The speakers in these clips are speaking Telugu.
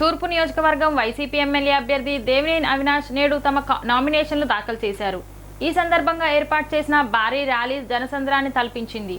తూర్పు నియోజకవర్గం వైసీపీ ఎమ్మెల్యే అభ్యర్థి దేవినేని అవినాష్ నేడు తమ నామినేషన్లు దాఖలు చేశారు. ఈ సందర్భంగా ఏర్పాటు చేసిన భారీ ర్యాలీ జనసంద్రాన్ని తలపించింది.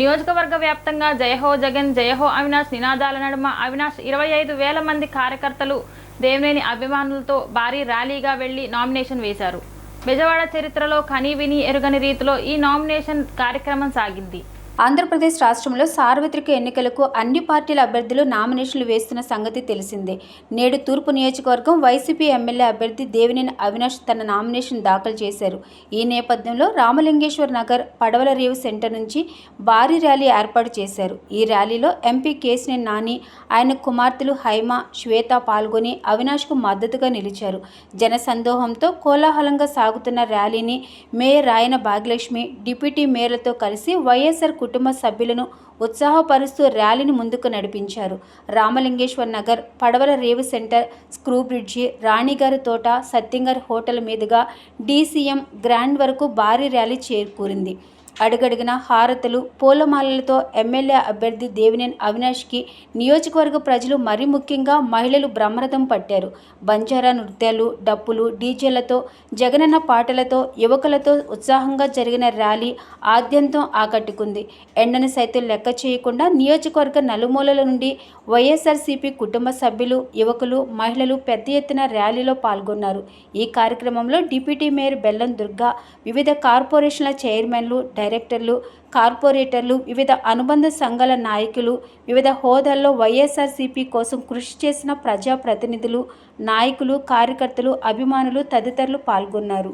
నియోజకవర్గ వ్యాప్తంగా జయహో జగన్ జయహో అవినాష్ నినాదాల నడుమ అవినాష్ ఇరవై ఐదు వేల మంది కార్యకర్తలు దేవినేని అభిమానులతో భారీ ర్యాలీగా వెళ్ళి నామినేషన్ వేశారు. బెజవాడ చరిత్రలో కనీ విని ఎరుగని రీతిలో ఈ నామినేషన్ కార్యక్రమం సాగింది. ఆంధ్రప్రదేశ్ రాష్ట్రంలో సార్వత్రిక ఎన్నికలకు అన్ని పార్టీల అభ్యర్థులు నామినేషన్లు వేస్తున్న సంగతి తెలిసిందే. నేడు తూర్పు నియోజకవర్గం వైసీపీ ఎమ్మెల్యే అభ్యర్థి దేవినేని అవినాష్ తన నామినేషన్ దాఖలు చేశారు. ఈ నేపథ్యంలో రామలింగేశ్వర్ నగర్ పడవల రేవు సెంటర్ నుంచి భారీ ర్యాలీ ఏర్పాటు చేశారు. ఈ ర్యాలీలో ఎంపీ కేసినేని నాని ఆయన కుమార్తెలు హైమ శ్వేత పాల్గొని అవినాష్కు మద్దతుగా నిలిచారు. జనసందోహంతో కోలాహలంగా సాగుతున్న ర్యాలీని మేయర్ రాయన భాగ్యలక్ష్మి డిప్యూటీ మేయర్లతో కలిసి వైఎస్ఆర్ కుటుంబ సభ్యులను ఉత్సాహపరుస్తూ ర్యాలీని ముందుకు నడిపించారు. రామలింగేశ్వర్ నగర్ పడవల రేవు సెంటర్ స్క్రూ బ్రిడ్జి రాణిగారి తోట సత్యంగర్ హోటల్ మీదుగా డీసీఎం గ్రాండ్ వరకు భారీ ర్యాలీ చేకూరింది. అడుగడుగున హారతులు పూలమాలలతో ఎమ్మెల్యే అభ్యర్థి దేవినేని అవినాష్కి నియోజకవర్గ ప్రజలు మరీ ముఖ్యంగా మహిళలు బ్రహ్మరథం పట్టారు. బంజారా నృత్యాలు డప్పులు డీజేలతో జగనన్న పాటలతో యువకులతో ఉత్సాహంగా జరిగిన ర్యాలీ ఆద్యంతం ఆకట్టుకుంది. ఎండను సైతం లెక్క చేయకుండా నియోజకవర్గ నలుమూలల నుండి వైఎస్ఆర్సీపీ కుటుంబ సభ్యులు యువకులు మహిళలు పెద్ద ఎత్తున ర్యాలీలో పాల్గొన్నారు. ఈ కార్యక్రమంలో డిప్యూటీ మేయర్ బెల్లం దుర్గా వివిధ కార్పొరేషన్ల చైర్మన్లు డైరెక్టర్లు కార్పొరేటర్లు వివిధ అనుబంధ సంఘాల నాయకులు వివిధ హోదాల్లో వైఎస్ఆర్సీపీ కోసం కృషి చేసిన ప్రజాప్రతినిధులు నాయకులు కార్యకర్తలు అభిమానులు తదితరులు పాల్గొన్నారు.